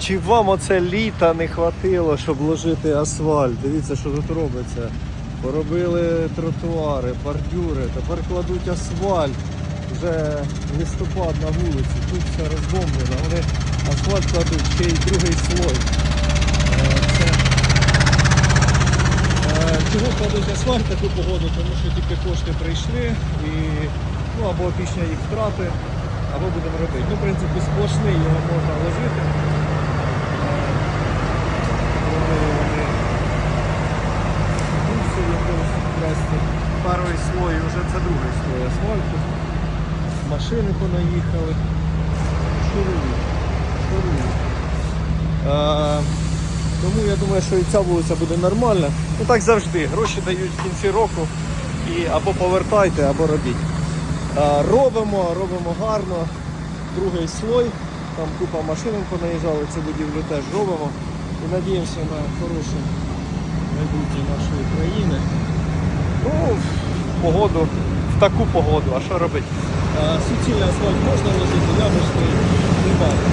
Чи вам оце літа не хватило, щоб ложити асфальт? Дивіться, що тут робиться. Поробили тротуари, бордюри, тепер кладуть асфальт. Вже листопад на вулиці, тут все розбомблено. Вони асфальт кладуть ще й другий слой. Е, Це... Е, Чого кладуть асфальт в таку погоду? Тому що тільки кошти прийшли і ну, або пісня їх втрати, або будемо робити. Ну, в принципі, сплошний його можна ложити. Вони, вони курси якось ввести. Перший слой, вже це другий слой асфальту. Машини понаїхали. Шурують. Шурують. Е, тому я думаю, що і ця вулиця буде нормальна. Ну так завжди. Гроші дають в кінці року і або повертайте, або робіть. Е, робимо, робимо гарно. Другий слой. Там купа машин понаїжджали, цю будівлю теж робимо. І надіємося на хороше майбутнє нашої країни. Погоду, в таку погоду, а що робити? Е, Суцільний асфальт можна ложити, яблучний не бачу.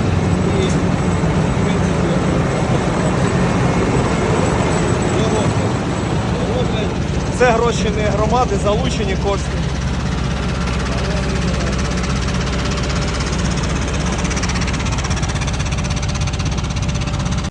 І, в принципі. Це гроші не громади, залучені кошти.